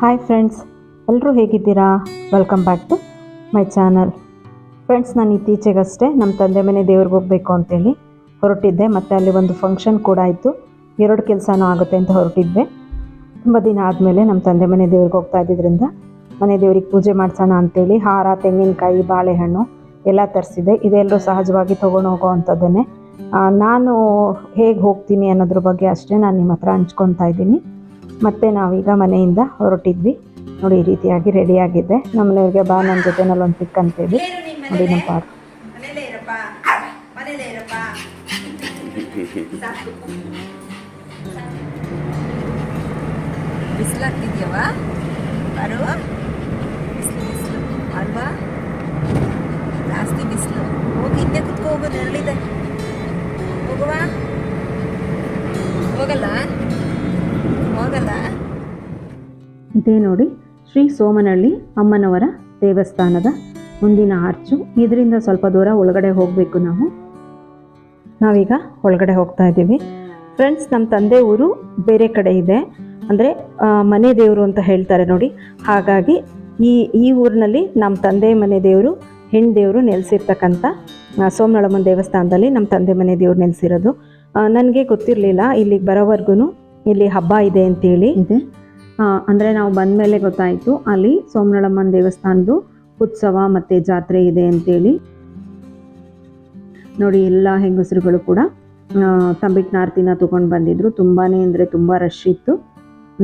Hi friends ಎಲ್ಲರೂ ಹೇಗಿದ್ದೀರಾ? Welcome back to my channel friends ನಾನು ಇತ್ತೀಚೆಗಷ್ಟೇ ನಮ್ಮ ತಂದೆ ಮನೆ ದೇವ್ರಿಗೆ ಹೋಗಬೇಕು ಅಂತೇಳಿ ಹೊರಟಿದ್ದೆ. ಮತ್ತು ಅಲ್ಲಿ ಒಂದು ಫಂಕ್ಷನ್ ಕೂಡ ಆಯಿತು. ಎರಡು ಕೆಲಸನೂ ಆಗುತ್ತೆ ಅಂತ ಹೊರಟಿದ್ದೆ. ತುಂಬ ದಿನ ಆದಮೇಲೆ ನಮ್ಮ ತಂದೆ ಮನೆ ದೇವ್ರಿಗೆ ಹೋಗ್ತಾ ಇದ್ದಿದ್ದರಿಂದ ಮನೆ ದೇವ್ರಿಗೆ ಪೂಜೆ ಮಾಡಿಸೋಣ ಅಂತೇಳಿ ಹಾರ, ತೆಂಗಿನಕಾಯಿ, ಬಾಳೆಹಣ್ಣು ಎಲ್ಲ ತರಿಸಿದೆ. ಇದೆಲ್ಲರೂ ಸಹಜವಾಗಿ ತೊಗೊಂಡು ಹೋಗೋ ಅಂಥದ್ದನ್ನೇ. ನಾನು ಹೇಗೆ ಹೋಗ್ತೀನಿ ಅನ್ನೋದ್ರ ಬಗ್ಗೆ ಅಷ್ಟೇ ನಾನು ನಿಮ್ಮ ಹತ್ರ ಹಂಚ್ಕೊತಾ ಇದ್ದೀನಿ. ಮತ್ತು ನಾವೀಗ ಮನೆಯಿಂದ ಹೊರಟಿದ್ವಿ. ನೋಡಿ ಈ ರೀತಿಯಾಗಿ ರೆಡಿಯಾಗಿದ್ದೆ ನಮ್ಮ ಮನೆಯವ್ರಿಗೆ ಬಾ ನನ್ನ ಜೊತೆನಲ್ಲಿ ಒಂದು ಪಿಕ್ ಅಂತೇಳಿ ನೋಡಿ? ನಮ್ಮ ಸಾಕು. ಬಿಸಿಲಾಗ್ತಿದ್ಯವ ಬಾರು. ಬಿಸಿಲು ಬಿಸಿಲು. ಅಲ್ವಾ? ಜಾಸ್ತಿ ಬಿಸಿಲು. ಹೋಗಿ ಹಿಂದೆ ಕುತ್ಕೋ ಹೋಗು ಇದೇ ನೋಡಿ. ಶ್ರೀ ಸೋಮನಹಳ್ಳಿ ಅಮ್ಮನವರ ದೇವಸ್ಥಾನದ ಮುಂದಿನ ಆರ್ಚು. ಇದರಿಂದ ಸ್ವಲ್ಪ ದೂರ ಒಳಗಡೆ ಹೋಗಬೇಕು ನಾವು. ನಾವೀಗ ಒಳಗಡೆ ಹೋಗ್ತಾ ಇದ್ದೀವಿ. ಫ್ರೆಂಡ್ಸ್ ನಮ್ಮ ತಂದೆ ಊರು ಬೇರೆ ಕಡೆ ಇದೆ. ಅಂದರೆ ಮನೆ ದೇವರು ಅಂತ ಹೇಳ್ತಾರೆ ನೋಡಿ. ಹಾಗಾಗಿ ಈ ಈ ಊರಿನಲ್ಲಿ ನಮ್ಮ ತಂದೆ ಮನೆ ದೇವರು ಹೆಣ್ಣು ದೇವರು ನೆಲೆಸಿರ್ತಕ್ಕಂಥ ಸೋಮನಳಮ್ಮನ ದೇವಸ್ಥಾನದಲ್ಲಿ ನಮ್ಮ ತಂದೆ ಮನೆ ದೇವ್ರು ನೆಲೆಸಿರೋದು. ನನಗೆ ಗೊತ್ತಿರಲಿಲ್ಲ, ಇಲ್ಲಿಗೆ ಬರೋವರೆಗೂ ಇಲ್ಲಿ ಹಬ್ಬ ಇದೆ ಅಂತೇಳಿ. ಇದೆ. ಅಂದರೆ ನಾವು ಬಂದ ಮೇಲೆ ಗೊತ್ತಾಯಿತು, ಅಲ್ಲಿ ಸೋಮನಳಮ್ಮನ ದೇವಸ್ಥಾನದ್ದು ಉತ್ಸವ ಮತ್ತು ಜಾತ್ರೆ ಇದೆ ಅಂತೇಳಿ. ನೋಡಿ, ಎಲ್ಲ ಹೆಂಗಸರುಗಳು ಕೂಡ ತಂಬಿಟ್ಟು ನಾರ್ತಿನ ತೊಗೊಂಡು ಬಂದಿದ್ರು. ತುಂಬಾ ಅಂದರೆ ತುಂಬ ರಶ್ ಇತ್ತು.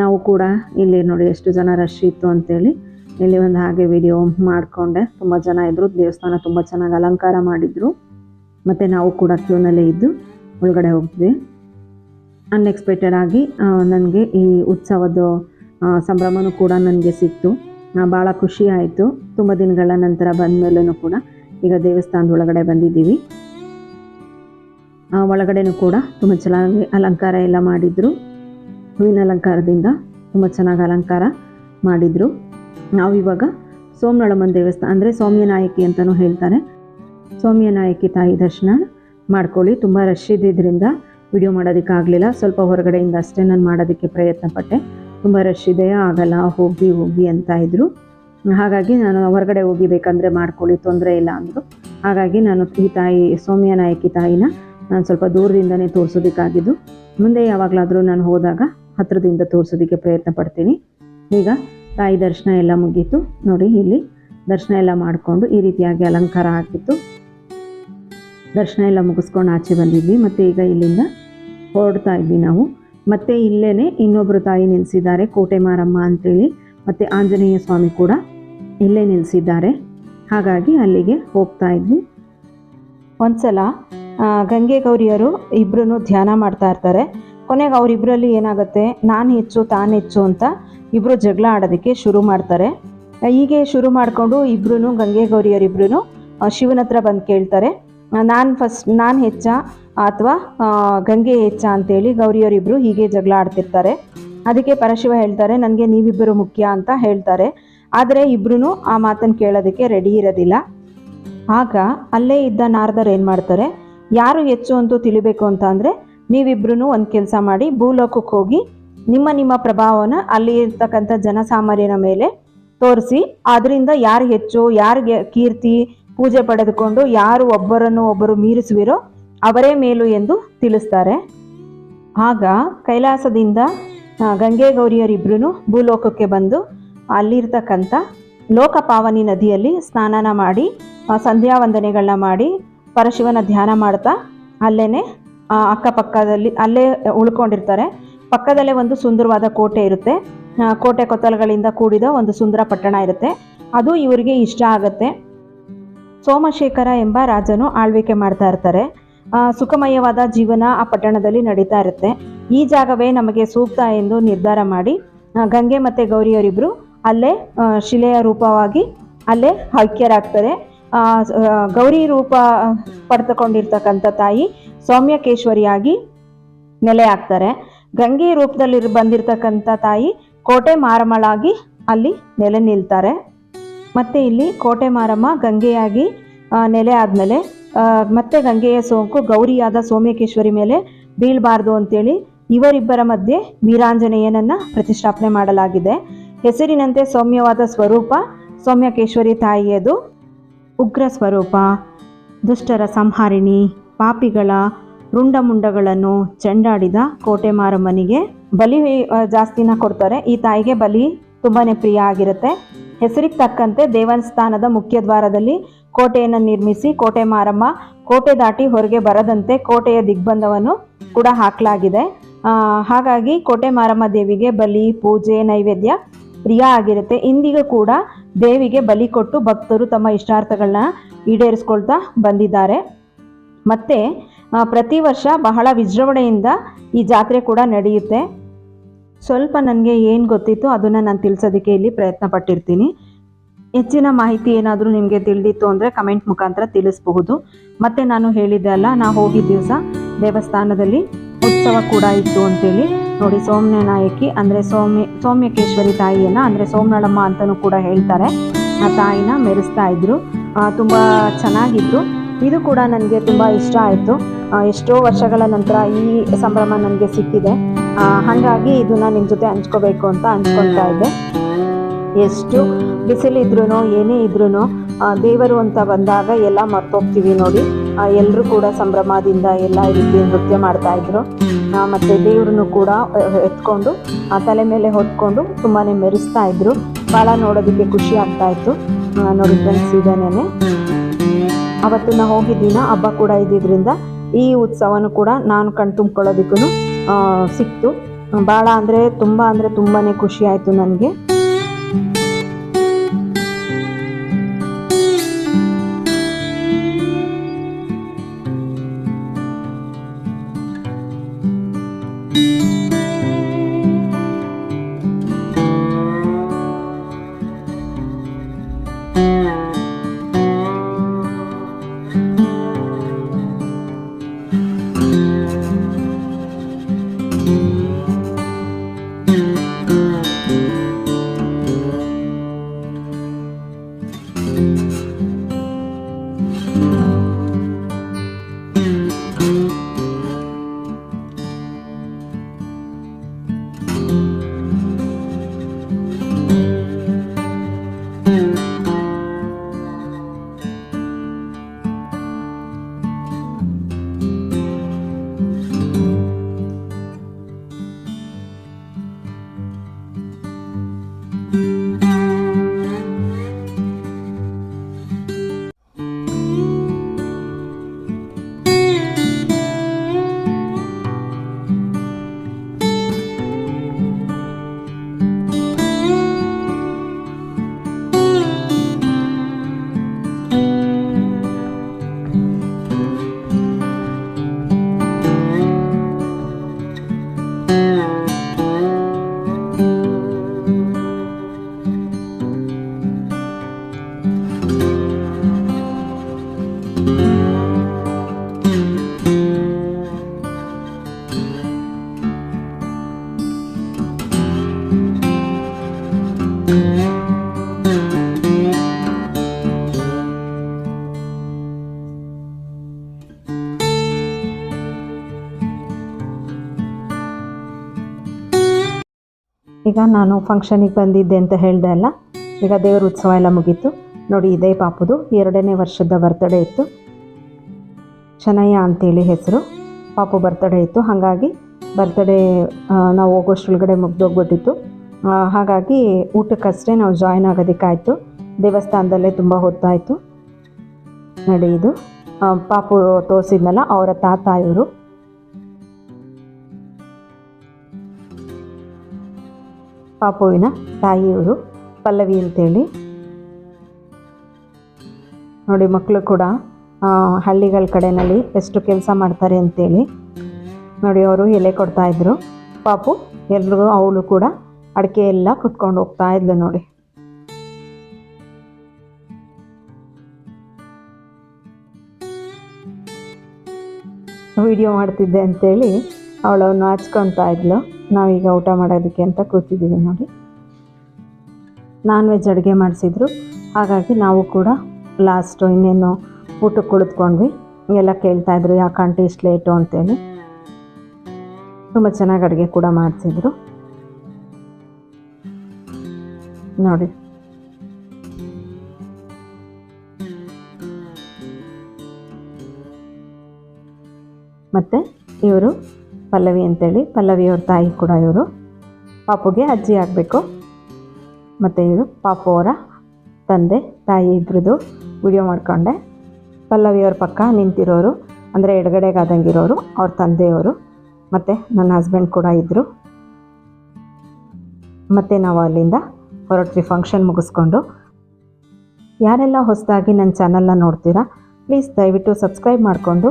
ನಾವು ಕೂಡ ಇಲ್ಲಿ ನೋಡಿ ಎಷ್ಟು ಜನ ರಶ್ ಇತ್ತು ಅಂತೇಳಿ ಇಲ್ಲಿ ಒಂದು ಹಾಗೆ ವಿಡಿಯೋ ಮಾಡಿಕೊಂಡೆ. ತುಂಬ ಜನ ಇದ್ದರು ದೇವಸ್ಥಾನ ತುಂಬ ಚೆನ್ನಾಗಿ ಅಲಂಕಾರ ಮಾಡಿದ್ರು. ಮತ್ತು ನಾವು ಕೂಡ ಕ್ಯೂನಲ್ಲೇ ಇದ್ದು ಒಳಗಡೆ ಹೋಗಿದ್ವಿ. ಅನ್ಎಕ್ಸ್ಪೆಕ್ಟೆಡ್ ಆಗಿ ನನಗೆ ಈ ಉತ್ಸವದ ಆ, ಸಂಭ್ರಮನೂ ಕೂಡ ನನಗೆ ಸಿಕ್ತು. ಭಾಳ ಖುಷಿ ಆಯಿತು. ತುಂಬ ದಿನಗಳ ನಂತರ ಬಂದ ಮೇಲೂ ಕೂಡ ಈಗ ದೇವಸ್ಥಾನದ ಒಳಗಡೆ ಬಂದಿದ್ದೀವಿ. ಒಳಗಡೆನೂ ಕೂಡ ತುಂಬ ಚೆನ್ನಾಗಿ ಅಲಂಕಾರ ಎಲ್ಲ ಮಾಡಿದರು. ಹೂವಿನ ಅಲಂಕಾರದಿಂದ ತುಂಬ ಚೆನ್ನಾಗಿ ಅಲಂಕಾರ ಮಾಡಿದರು. ನಾವಿವಾಗ ಸೋಮನಳಮ್ಮನ ದೇವಸ್ಥಾನ ಅಂದರೆ ಸೌಮ್ಯನಾಯಕಿ ಅಂತಲೂ ಹೇಳ್ತಾರೆ. ಸೌಮ್ಯನಾಯಕಿ ತಾಯಿ ದರ್ಶನ ಮಾಡ್ಕೊಳ್ಳಿ. ತುಂಬ ರಶ್ ಇದ್ದಿದ್ದರಿಂದ ವಿಡಿಯೋ ಮಾಡೋದಕ್ಕಾಗಲಿಲ್ಲ. ಸ್ವಲ್ಪ ಹೊರಗಡೆಯಿಂದ ಅಷ್ಟೇ ನಾನು ಮಾಡೋದಕ್ಕೆ ಪ್ರಯತ್ನ ಪಟ್ಟೆ ತುಂಬ ರಶ್ ಇದೆ, ಆಗಲ್ಲ, ಹೋಗಿ ಹೋಗಿ ಅಂತ ಇದ್ದರು ಹಾಗಾಗಿ ನಾನು ಹೊರಗಡೆ ಹೋಗಿಬೇಕಂದ್ರೆ ಮಾಡ್ಕೊಳ್ಳಿ, ತೊಂದರೆ ಇಲ್ಲ ಅಂದರು. ಹಾಗಾಗಿ ನಾನು ಈ ತಾಯಿ, ಸೌಮ್ಯ ನಾಯಕಿ ತಾಯಿನ ನಾನು ಸ್ವಲ್ಪ ದೂರದಿಂದನೇ ತೋರಿಸೋದಕ್ಕಾಗಿದ್ದು. ಮುಂದೆ ಯಾವಾಗಲಾದರೂ ನಾನು ಹೋದಾಗ ಹತ್ತಿರದಿಂದ ತೋರಿಸೋದಕ್ಕೆ ಪ್ರಯತ್ನ ಪಡ್ತೀನಿ. ಈಗ ತಾಯಿ ದರ್ಶನ ಎಲ್ಲ ಮುಗೀತು. ನೋಡಿ, ಇಲ್ಲಿ ದರ್ಶನ ಎಲ್ಲ ಮಾಡಿಕೊಂಡು ಈ ರೀತಿಯಾಗಿ ಅಲಂಕಾರ ಆಗಿತ್ತು. ದರ್ಶನ ಎಲ್ಲ ಮುಗಿಸ್ಕೊಂಡು ಆಚೆ ಬಂದಿದ್ವಿ. ಮತ್ತು ಈಗ ಇಲ್ಲಿಂದ ಹೊರಡ್ತಾ ಇದ್ವಿ ನಾವು. ಮತ್ತೆ ಇಲ್ಲೇನೆ ಇನ್ನೊಬ್ಬರು ತಾಯಿ ನಿಲ್ಲಿಸಿದ್ದಾರೆ ಕೋಟೆ ಮಾರಮ್ಮ ಅಂತೇಳಿ. ಮತ್ತು ಆಂಜನೇಯ ಸ್ವಾಮಿ ಕೂಡ ಇಲ್ಲೇ ನಿಲ್ಲಿಸಿದ್ದಾರೆ ಹಾಗಾಗಿ ಅಲ್ಲಿಗೆ ಹೋಗ್ತಾ ಇದ್ವಿ. ಒಂದ್ಸಲ ಗಂಗೆ ಗೌರಿಯರು ಇಬ್ಬರೂ ಧ್ಯಾನ ಮಾಡ್ತಾ ಇರ್ತಾರೆ. ಕೊನೆಗೆ ಅವರಿಬ್ಬರಲ್ಲಿ ಏನಾಗುತ್ತೆ, ನಾನು ಹೆಚ್ಚು, ತಾನು ಹೆಚ್ಚು ಅಂತ ಇಬ್ಬರು ಜಗಳ ಆಡೋದಕ್ಕೆ ಶುರು ಮಾಡ್ತಾರೆ. ಹೀಗೆ ಶುರು ಮಾಡಿಕೊಂಡು ಇಬ್ಬರೂ ಗಂಗೆ ಗೌರಿಯರಿಬ್ರು ಶಿವನ ಹತ್ರ ಬಂದು ಕೇಳ್ತಾರೆ. ನಾನು ಫಸ್ಟ್, ನಾನು ಹೆಚ್ಚ ಅಥವಾ ಗಂಗೆ ಹೆಚ್ಚ ಅಂತೇಳಿ ಗೌರಿಯವರಿಬ್ಬರು ಹೀಗೆ ಜಗಳ ಆಡ್ತಿರ್ತಾರೆ ಅದಕ್ಕೆ ಪರಶಿವ ಹೇಳ್ತಾರೆ, ನನಗೆ ನೀವಿಬ್ಬರು ಮುಖ್ಯ ಅಂತ ಹೇಳ್ತಾರೆ. ಆದರೆ ಇಬ್ಬರೂ ಆ ಮಾತನ್ನು ಕೇಳೋದಕ್ಕೆ ರೆಡಿ ಇರೋದಿಲ್ಲ. ಆಗ ಅಲ್ಲೇ ಇದ್ದ ನಾರದರು ಏನು ಮಾಡ್ತಾರೆ, ಯಾರು ಹೆಚ್ಚು ಅಂತೂ ತಿಳಿಬೇಕು ಅಂತ ಅಂದರೆ ನೀವಿಬ್ರು ಒಂದು ಕೆಲಸ ಮಾಡಿ ಭೂಲೋಕಕ್ಕೆ ಹೋಗಿ ನಿಮ್ಮ ನಿಮ್ಮ ಪ್ರಭಾವನ ಅಲ್ಲಿ ಇರ್ತಕ್ಕಂಥ ಜನಸಾಮಾನ್ಯರ ಮೇಲೆ ತೋರಿಸಿ ಅದರಿಂದ ಯಾರು ಹೆಚ್ಚು, ಯಾರಿಗೆ ಕೀರ್ತಿ, ಪೂಜೆ ಪಡೆದುಕೊಂಡು ಯಾರು ಒಬ್ಬರನ್ನು ಒಬ್ಬರು ಮೀರಿಸುವಿರೋ ಅವರೇ ಮೇಲು ಎಂದು ತಿಳಿಸ್ತಾರೆ. ಆಗ ಕೈಲಾಸದಿಂದ ಗಂಗೆ ಗೌರಿಯರಿಬ್ಬರೂ ಭೂಲೋಕಕ್ಕೆ ಬಂದು ಅಲ್ಲಿರ್ತಕ್ಕಂಥ ಲೋಕಪಾವನಿ ನದಿಯಲ್ಲಿ ಸ್ನಾನನ ಮಾಡಿ ಸಂಧ್ಯಾ ವಂದನೆಗಳನ್ನ ಮಾಡಿ, ಪರಶಿವನ ಧ್ಯಾನ ಮಾಡ್ತಾ ಅಲ್ಲೇ ಅಕ್ಕಪಕ್ಕದಲ್ಲಿ ಅಲ್ಲೇ ಉಳ್ಕೊಂಡಿರ್ತಾರೆ. ಪಕ್ಕದಲ್ಲೇ ಒಂದು ಸುಂದರವಾದ ಕೋಟೆ ಇರುತ್ತೆ. ಕೋಟೆ ಕೊತ್ತಲಗಳಿಂದ ಕೂಡಿದ ಒಂದು ಸುಂದರ ಪಟ್ಟಣ ಇರುತ್ತೆ. ಅದು ಇವರಿಗೆ ಇಷ್ಟ ಆಗುತ್ತೆ. ಸೋಮಶೇಖರ ಎಂಬ ರಾಜನು ಆಳ್ವಿಕೆ ಮಾಡ್ತಾ ಇರ್ತಾರೆ. ಸುಖಮಯವಾದ ಜೀವನ ಆ ಪಟ್ಟಣದಲ್ಲಿ ನಡೀತಾ ಇರುತ್ತೆ. ಈ ಜಾಗವೇ ನಮಗೆ ಸೂಕ್ತ ಎಂದು ನಿರ್ಧಾರ ಮಾಡಿ ಗಂಗೆ ಮತ್ತು ಗೌರಿಯವರಿಬ್ಬರು ಅಲ್ಲೇ ಶಿಲೆಯ ರೂಪವಾಗಿ ಅಲ್ಲೇ ಐಕ್ಯರಾಗ್ತಾರೆ. ಗೌರಿ ರೂಪ ಪಡೆದುಕೊಂಡಿರ್ತಕ್ಕಂಥ ತಾಯಿ ಸೌಮ್ಯಕೇಶ್ವರಿಯಾಗಿ ನೆಲೆ ಆಗ್ತಾರೆ. ಗಂಗೆ ರೂಪದಲ್ಲಿ ಬಂದಿರತಕ್ಕಂಥ ತಾಯಿ ಕೋಟೆ ಮಾರಮ್ಮಳಾಗಿ ಅಲ್ಲಿ ನೆಲೆ ನಿಲ್ತಾರೆ. ಮತ್ತು ಇಲ್ಲಿ ಕೋಟೆ ಮಾರಮ್ಮ ಗಂಗೆಯಾಗಿ ನೆಲೆ ಆದಮೇಲೆ ಮತ್ತೆ ಗಂಗೆಯ ಸೋಂಕು, ಗೌರಿಯಾದ ಸೋಮ್ಯಕೇಶ್ವರಿ ಮೇಲೆ ಬೀಳಬಾರ್ದು ಅಂತೇಳಿ ಇವರಿಬ್ಬರ ಮಧ್ಯೆ ವೀರಾಂಜನೇಯನನ್ನು ಪ್ರತಿಷ್ಠಾಪನೆ ಮಾಡಲಾಗಿದೆ. ಹೆಸರಿನಂತೆ ಸೌಮ್ಯವಾದ ಸ್ವರೂಪ, ಸೌಮ್ಯಕೇಶ್ವರಿ ತಾಯಿಯದು ಉಗ್ರ ಸ್ವರೂಪ, ದುಷ್ಟರ ಸಂಹಾರಿಣಿ, ಪಾಪಿಗಳ ರುಂಡಮುಂಡಗಳನ್ನು ಚೆಂಡಾಡಿದ ಕೋಟೆ ಮಾರಮ್ಮನಿಗೆ ಬಲಿ ಜಾಸ್ತಿನ ಕೊಡ್ತಾರೆ. ಈ ತಾಯಿಗೆ ಬಲಿ ತುಂಬಾ ಪ್ರಿಯ ಆಗಿರುತ್ತೆ. ಹೆಸರಿಗೆ ತಕ್ಕಂತೆ ದೇವಸ್ಥಾನದ ಮುಖ್ಯ ದ್ವಾರದಲ್ಲಿ ಕೋಟೆಯನ್ನು ನಿರ್ಮಿಸಿ ಕೋಟೆ ಮಾರಮ್ಮ, ಕೋಟೆ ದಾಟಿ ಹೊರಗೆ ಬರದಂತೆ ಕೋಟೆಯ ದಿಗ್ಬಂಧವನ್ನು ಕೂಡ ಹಾಕಲಾಗಿದೆ. ಹಾಗಾಗಿ ಕೋಟೆ ಮಾರಮ್ಮ ದೇವಿಗೆ ಬಲಿ, ಪೂಜೆ, ನೈವೇದ್ಯ ಪ್ರಿಯ ಆಗಿರುತ್ತೆ. ಇಂದಿಗೂ ಕೂಡ ದೇವಿಗೆ ಬಲಿ ಕೊಟ್ಟು ಭಕ್ತರು ತಮ್ಮ ಇಷ್ಟಾರ್ಥಗಳನ್ನ ಈಡೇರಿಸ್ಕೊಳ್ತಾ ಬಂದಿದ್ದಾರೆ. ಮತ್ತೆ ಪ್ರತಿ ವರ್ಷ ಬಹಳ ವಿಜೃಂಭಣೆಯಿಂದ ಈ ಜಾತ್ರೆ ಕೂಡ ನಡೆಯುತ್ತೆ. ಸ್ವಲ್ಪ ನನಗೆ ಏನು ಗೊತ್ತಿತ್ತು ಅದನ್ನು ನಾನು ತಿಳಿಸೋದಕ್ಕೆ ಇಲ್ಲಿ ಪ್ರಯತ್ನ ಪಟ್ಟಿರ್ತೀನಿ ಹೆಚ್ಚಿನ ಮಾಹಿತಿ ಏನಾದರೂ ನಿಮಗೆ ತಿಳಿದಿತ್ತು ಅಂದರೆ ಕಮೆಂಟ್ ಮುಖಾಂತರ ತಿಳಿಸಬಹುದು. ಮತ್ತು ನಾನು ಹೇಳಿದ್ದೆ ಅಲ್ಲ ನಾ ಹೋಗಿದ್ದ ದಿವಸ ದೇವಸ್ಥಾನದಲ್ಲಿ ಉತ್ಸವ ಕೂಡ ಇತ್ತು ಅಂತೇಳಿ. ನೋಡಿ ಸೌಮ್ಯ ನಾಯಕಿ ಅಂದರೆ ಸೌಮ್ಯ ಸೌಮ್ಯಕೇಶ್ವರಿ ತಾಯಿಯನ್ನು ಅಂದರೆ ಸೋಮನಳಮ್ಮ ಅಂತಲೂ ಕೂಡ ಹೇಳ್ತಾರೆ. ಆ ತಾಯಿನ ಮೆರೆಸ್ತಾ ಇದ್ರು. ಆ, ತುಂಬ ಚೆನ್ನಾಗಿತ್ತು. ಇದು ಕೂಡ ನನಗೆ ತುಂಬ ಇಷ್ಟ ಆಯಿತು. ಎಷ್ಟೋ ವರ್ಷಗಳ ನಂತರ ಈ ಸಂಭ್ರಮ ನನಗೆ ಸಿಕ್ಕಿದೆ. ಹಾಗಾಗಿ ಇದನ್ನ ನಿಮ್ಮ ಜೊತೆ ಹಂಚ್ಕೋಬೇಕು ಅಂತ ಹಂಚ್ಕೊಳ್ತಾ ಇದ್ದೆ. ಎಷ್ಟು ಬಿಸಿಲಿದ್ರೂ ಏನೇ ಇದ್ರೂ ದೇವರು ಅಂತ ಬಂದಾಗ ಎಲ್ಲ ಮರ್ತೋಗ್ತೀವಿ ನೋಡಿ. ಎಲ್ಲರೂ ಕೂಡ ಸಂಭ್ರಮದಿಂದ ಎಲ್ಲ ರೀತಿ ನೃತ್ಯ ಮಾಡ್ತಾ ಇದ್ರು. ಆ, ಮತ್ತೆ ದೇವ್ರನ್ನು ಕೂಡ ಎತ್ಕೊಂಡು ಆ ತಲೆ ಮೇಲೆ ಹೊತ್ಕೊಂಡು ತುಂಬಾ ಮೆರೆಸ್ತಾ ಇದ್ರು. ಭಾಳ ನೋಡೋದಕ್ಕೆ ಖುಷಿ ಆಗ್ತಾ ಇತ್ತು. ನೋಡಿ ಫ್ರೆಂಡ್ಸ್ ಇದೇನೆ ಅವತ್ತು ನಾ ಹೋಗಿದ್ದೀನ ಹಬ್ಬ ಕೂಡ ಇದ್ದಿದ್ರಿಂದ ಈ ಉತ್ಸವನು ಕೂಡ ನಾನು ಕಣ್ ತುಂಬ್ಕೊಳ್ಳೋದಕ್ಕೂ ಸಿಕ್ತು. ಭಾಳ ಅಂದರೆ ತುಂಬ ಅಂದರೆ ತುಂಬಾ ಖುಷಿ ಆಯಿತು ನನಗೆ. Música ಈಗ ನಾನು ಫಂಕ್ಷನಿಗೆ ಬಂದಿದ್ದೆ ಅಂತ ಹೇಳಿದೆ ಅಲ್ಲ? ಈಗ ದೇವ್ರ ಉತ್ಸವ ಎಲ್ಲ ಮುಗೀತು. ನೋಡಿ, ಇದೇ ಪಾಪುದು. ಎರಡನೇ ವರ್ಷದ ಬರ್ತಡೇ ಇತ್ತು. ಚೆನ್ನಯ್ಯ ಅಂತೇಳಿ ಹೆಸರು. ಪಾಪು ಬರ್ತಡೇ ಇತ್ತು. ಹಾಗಾಗಿ ಬರ್ತಡೇ ನಾವು ಹೋಗೋಷ್ಟೊಳಗಡೆ ಮುಗ್ದೋಗ್ಬಿಟ್ಟಿತ್ತು ಹಾಗಾಗಿ ಊಟಕ್ಕಷ್ಟೇ ನಾವು ಜಾಯ್ನ್ ಆಗೋದಕ್ಕಾಯಿತು. ದೇವಸ್ಥಾನದಲ್ಲೇ ತುಂಬ ಹೊತ್ತಾಯಿತು. ನೋಡಿ ಇದು. ಪಾಪು ತೋರಿಸಿದ್ನಲ್ಲ, ಅವರ ತಾತ ಇವರು. ಪಾಪುವಿನ ತಾಯಿಯವರು ಪಲ್ಲವಿ ಅಂತೇಳಿ. ನೋಡಿ, ಮಕ್ಕಳು ಕೂಡ ಹಳ್ಳಿಗಳ ಕಡೆಯಲ್ಲಿ ಎಷ್ಟು ಕೆಲಸ ಮಾಡ್ತಾರೆ ಅಂತೇಳಿ. ನೋಡಿ, ಅವರು ಎಲೆ ಕೊಡ್ತಾಯಿದ್ರು ಪಾಪು, ಎಲ್ರಿಗೂ ಅವಳು ಕೂಡ ಅಡಿಕೆ ಎಲ್ಲ ಕುತ್ಕೊಂಡು ಹೋಗ್ತಾ ಇದ್ಲು ನೋಡಿ. ವಿಡಿಯೋ ಮಾಡ್ತಿದ್ದೆ ಅಂತೇಳಿ ಅವಳನ್ನು ಹಚ್ಕೊತಾ ಇದ್ಲು. ನಾವೀಗ ಊಟ ಮಾಡೋದಕ್ಕೆ ಅಂತ ಕೂತಿದ್ದೀವಿ ನೋಡಿ. ನಾನ್ ವೆಜ್ ಅಡುಗೆ ಮಾಡಿಸಿದ್ರು. ಹಾಗಾಗಿ ನಾವು ಕೂಡ ಲಾಸ್ಟು ಇನ್ನೇನು ಊಟಕ್ಕೆ ಕುಳಿತುಕೊಂಡ್ವಿ. ಎಲ್ಲ ಕೇಳ್ತಾ ಇದ್ರು, ಯಾಕೆ ಆಂಟಿ ಇಷ್ಟು ಲೇಟು ಅಂತೇಳಿ. ತುಂಬ ಚೆನ್ನಾಗಿ ಅಡುಗೆ ಕೂಡ ಮಾಡಿಸಿದ್ರು. ನೋಡಿ. ಮತ್ತು ಇವರು ಪಲ್ಲವಿ ಅಂತೇಳಿ, ಪಲ್ಲವಿಯವ್ರ ತಾಯಿ ಕೂಡ ಇವರು. ಪಾಪುಗೆ ಅಜ್ಜಿ ಆಗಬೇಕು. ಮತ್ತು ಇವರು ಪಾಪು ಅವರ ತಂದೆ, ತಾಯಿ ಇಬ್ಬರದು ವಿಡಿಯೋ ಮಾಡಿಕೊಂಡೆ. ಪಲ್ಲವಿಯವ್ರ ಪಕ್ಕ ನಿಂತಿರೋರು, ಅಂದರೆ ಎಡಗಡೆಗಾದಂಗಿರೋರು, ಅವ್ರ ತಂದೆಯವರು, ಮತ್ತು ನನ್ನ ಹಸ್ಬೆಂಡ್ ಕೂಡ ಇದ್ದರು ಮತ್ತು ನಾವು ಅಲ್ಲಿಂದ ಹೊರಟ್ವಿ ಫಂಕ್ಷನ್ ಮುಗಿಸ್ಕೊಂಡು. ಯಾರೆಲ್ಲ ಹೊಸದಾಗಿ ನನ್ನ ಚಾನಲ್ನ ನೋಡ್ತೀರಾ ಪ್ಲೀಸ್ ದಯವಿಟ್ಟು ಸಬ್ಸ್ಕ್ರೈಬ್ ಮಾಡಿಕೊಂಡು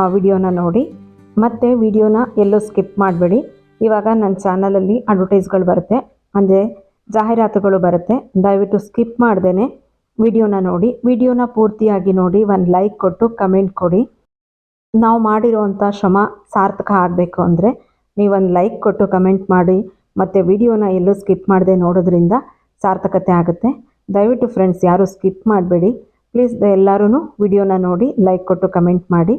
ಆ ವಿಡಿಯೋನ ನೋಡಿ. ಮತ್ತು ವಿಡಿಯೋನ ಎಲ್ಲೂ ಸ್ಕಿಪ್ ಮಾಡಬೇಡಿ. ಇವಾಗ ನನ್ನ ಚಾನಲಲ್ಲಿ ಅಡ್ವರ್ಟೈಸ್ಗಳು ಬರುತ್ತೆ. ಅಂದರೆ ಜಾಹೀರಾತುಗಳು ಬರುತ್ತೆ. ದಯವಿಟ್ಟು ಸ್ಕಿಪ್ ಮಾಡ್ದೇ ವಿಡಿಯೋನ ನೋಡಿ. ವಿಡಿಯೋನ ಪೂರ್ತಿಯಾಗಿ ನೋಡಿ. ಒಂದು ಲೈಕ್ ಕೊಟ್ಟು ಕಮೆಂಟ್ ಕೊಡಿ. ನಾವು ಮಾಡಿರೋವಂಥ ಶ್ರಮ ಸಾರ್ಥಕ ಆಗಬೇಕು ಅಂದರೆ ನೀವೊಂದು ಲೈಕ್ ಕೊಟ್ಟು ಕಮೆಂಟ್ ಮಾಡಿ. ಮತ್ತು ವಿಡಿಯೋನ ಎಲ್ಲೂ ಸ್ಕಿಪ್ ಮಾಡದೆ ನೋಡೋದ್ರಿಂದ ಸಾರ್ಥಕತೆ ಆಗುತ್ತೆ. ದಯವಿಟ್ಟು ಫ್ರೆಂಡ್ಸ್ ಯಾರೂ ಸ್ಕಿಪ್ ಮಾಡಬೇಡಿ. ಪ್ಲೀಸ್ ಎಲ್ಲರೂ ವಿಡಿಯೋನ ನೋಡಿ ಲೈಕ್ ಕೊಟ್ಟು ಕಮೆಂಟ್ ಮಾಡಿ.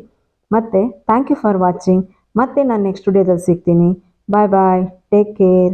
ಮತ್ತು ಥ್ಯಾಂಕ್ ಯು ಫಾರ್ ವಾಚಿಂಗ್ ಮತ್ತೆ ನಾನು ನೆಕ್ಸ್ಟ್ ವಿಡಿಯೋದಲ್ಲಿ ಸಿಗ್ತೀನಿ. ಬಾಯ್ ಬಾಯ್ ಟೇಕ್ ಕೇರ್